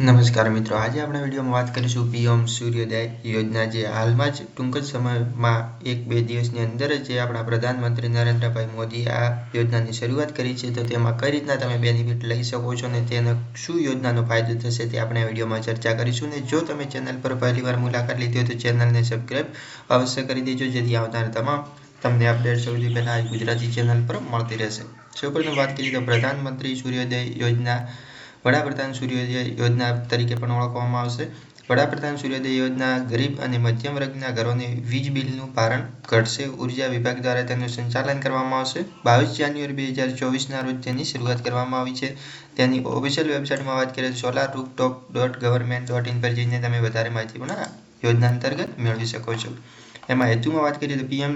નમસ્કાર મિત્રો, આજે આપણે વિડીયોમાં વાત કરીશું પીએમ સૂર્યોદય યોજના જે હાલમાં જ ટૂંક જ સમયમાં એક બે દિવસની અંદર જ આપણા પ્રધાનમંત્રી નરેન્દ્રભાઈ મોદીએ આ યોજનાની શરૂઆત કરી છે, તો તેમાં કઈ રીતના તમે બેનિફિટ લઈ શકો છો અને તેનો શું યોજનાનો ફાયદો થશે તે આપણે વિડીયોમાં ચર્ચા કરીશું ને જો તમે ચેનલ પર પહેલીવાર મુલાકાત લીધી હોય તો ચેનલને સબસ્ક્રાઈબ અવશ્ય કરી દેજો, જેથી આવનાર તમામ તમને અપડેટ સૌથી પહેલાં ગુજરાતી ચેનલ પર મળતી રહેશે. સૌપ્રથમ વાત કરીએ તો પ્રધાનમંત્રી સૂર્યોદય યોજના વડાપ્રધાન સૂર્યોદય યોજના તરીકે પણ ઓળખવામાં આવશે. વડાપ્રધાન સૂર્યોદય યોજના ગરીબ અને મધ્યમ વર્ગના ઘરોને વીજ બિલનું ભારણ ઘટશે. ઊર્જા વિભાગ દ્વારા તેનું સંચાલન કરવામાં આવશે. બાવીસ જાન્યુઆરી બે હજાર ચોવીસના રોજ તેની શરૂઆત કરવામાં આવી છે. તેની ઓફિશિયલ વેબસાઇટમાં વાત કરીએ solar rooftop dot government dot in પર જઈને તમે વધારે માહિતી પણ યોજના અંતર્ગત મેળવી શકો છો. એમાં હેતુમાં વાત કરીએ તો પીએમ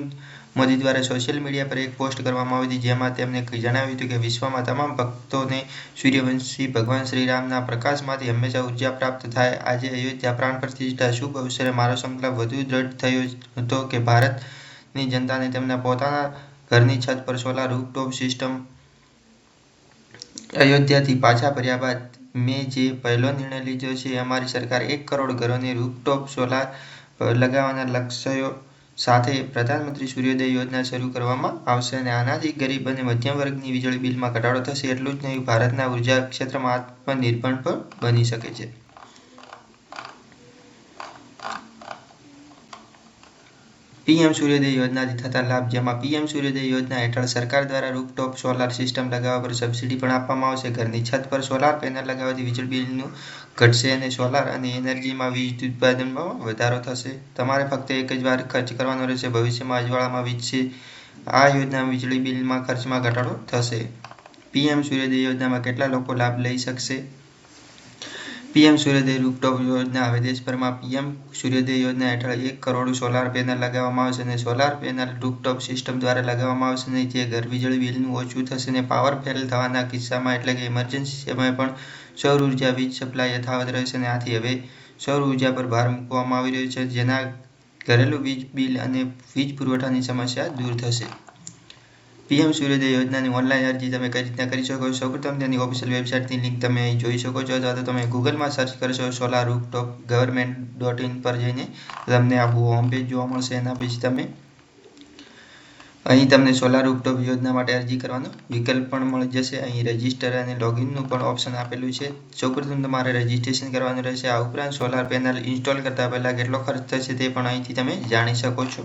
મોદી દ્વારા સોશિયલ મીડિયા પર એક પોસ્ટ કરવામાં આવી હતી, જેમાં તેમણે જણાવ્યું હતું કે વિશ્વમાં તમામ ભક્તોને સૂર્યવંશી ભગવાન શ્રીરામના પ્રકાશમાંથી હંમેશા ઊર્જા પ્રાપ્ત થાય. આજે અયોધ્યા પ્રાણ પ્રતિષ્ઠા શુભ અવસરે મારો સંકલ્પ વધુ દ્રઢ થયો હતો કે ભારતની જનતાને તેમના પોતાના ઘરની છત પર સોલાર રૂપટોપ સિસ્ટમ અયોધ્યાથી પાછા ફર્યા બાદ મેં જે પહેલો નિર્ણય લીધો છે, અમારી સરકાર એક કરોડ ઘરોને રૂપટોપ સોલાર લગાવવાના લક્ષ્યો સાથે પ્રધાનમંત્રી સૂર્યોદય યોજના શરૂ કરવામાં આવશે અને આનાથી ગરીબ અને મધ્યમ વર્ગની વીજળી બિલમાં ઘટાડો થશે, એટલું જ નહીં, ભારતના ઊર્જા ક્ષેત્રમાં આત્મનિર્ભર પણ બની શકે છે. પીએમ સૂર્યોદય યોજનાથી થતા લાભ જેમાં પીએમ સૂર્યોદય યોજના હેઠળ સરકાર દ્વારા રૂપટોપ સોલાર સિસ્ટમ લગાવવા પર સબસિડી પણ આપવામાં આવશે. ઘરની છત પર સોલાર પેનલ લગાવવાથી વીજળી બિલનું ઘટશે અને સોલાર અને એનર્જીમાં વીજ ઉત્પાદનમાં વધારો થશે. તમારે ફક્ત એક જ વાર ખર્ચ કરવાનો રહેશે. ભવિષ્યમાં અજવાળામાં વીજશે આ યોજના વીજળી બિલમાં ખર્ચમાં ઘટાડો થશે. પીએમ સૂર્યોદય યોજનામાં કેટલા લોકો લાભ લઈ શકશે? પીએમ સૂર્યોદય રૂપટોપ યોજના હવે દેશભરમાં પીએમ સૂર્યોદય યોજના હેઠળ એક કરોડ સોલાર પેનલ લગાવવામાં આવશે અને સોલાર પેનલ રૂપટોપ સિસ્ટમ દ્વારા લગાવવામાં આવશે અને જે ઘર વીજળી બિલનું ઓછું થશે અને પાવર ફેલ થવાના કિસ્સામાં એટલે કે ઇમરજન્સી સમયે પણ સૌર ઊર્જા વીજ સપ્લાય યથાવત રહેશે અને આથી હવે સૌર ઊર્જા પર ભાર મૂકવામાં આવી રહ્યો છે, જેના ઘરેલું વીજ બિલ અને વીજ પુરવઠાની સમસ્યા દૂર થશે. પીએમ સૂર્યોદય યોજનાની ઓનલાઈન અરજી તમે કઈ રીતના કરી શકો છો? સૌપ્રથમ તેની ઓફિશિયલ વેબસાઇટની લિંક તમે અહીં જોઈ શકો છો અથવા તો તમે ગૂગલમાં સર્ચ કરશો solar rooftop government dot in પર જઈને તમને આવું હોમ પેજ જોવા મળશે. એના પછી તમે અહીં તમને સોલાર રૂપટોપ યોજના માટે અરજી કરવાનો વિકલ્પ પણ મળી જશે. અહીં રજિસ્ટર અને લોગિનનું પણ ઓપ્શન આપેલું છે. સૌપ્રથમ તમારે રજિસ્ટ્રેશન કરવાનું રહેશે. આ ઉપરાંત સોલાર પેનલ ઇન્સ્ટોલ કરતાં પહેલાં કેટલો ખર્ચ થશે તે પણ અહીંથી તમે જાણી શકો છો.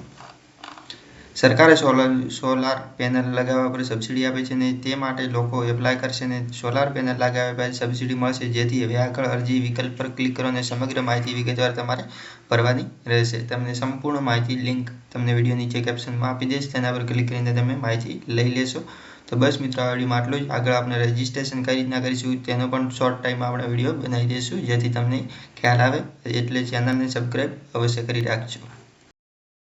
સરકારે સોલર, સોલાર પેનલ લગાવવા પર સબસિડી આપે છે ને તે માટે લોકો એપ્લાય કરશે અને સોલાર પેનલ લગાવ્યા બાદ સબસિડી મળશે, જેથી હવે આગળ અરજી વિકલ્પ પર ક્લિક કરો અને સમગ્ર માહિતી વિગતવાર તમારે ભરવાની રહેશે. તમને સંપૂર્ણ માહિતી લિંક તમને વીડિયો નીચે કેપ્શનમાં આપી દઈશ, તેના પર ક્લિક કરીને તમે માહિતી લઈ લેશો. તો બસ મિત્રો, આ વિડીયોમાં આટલું જ. આગળ આપણે રજિસ્ટ્રેશન કઈ રીતના કરીશું તેનો પણ શોર્ટ ટાઈમમાં આપણે વીડિયો બનાવી દઈશું, જેથી તમને ખ્યાલ આવે. એટલે ચેનલને સબસ્ક્રાઈબ અવશ્ય કરી રાખજો.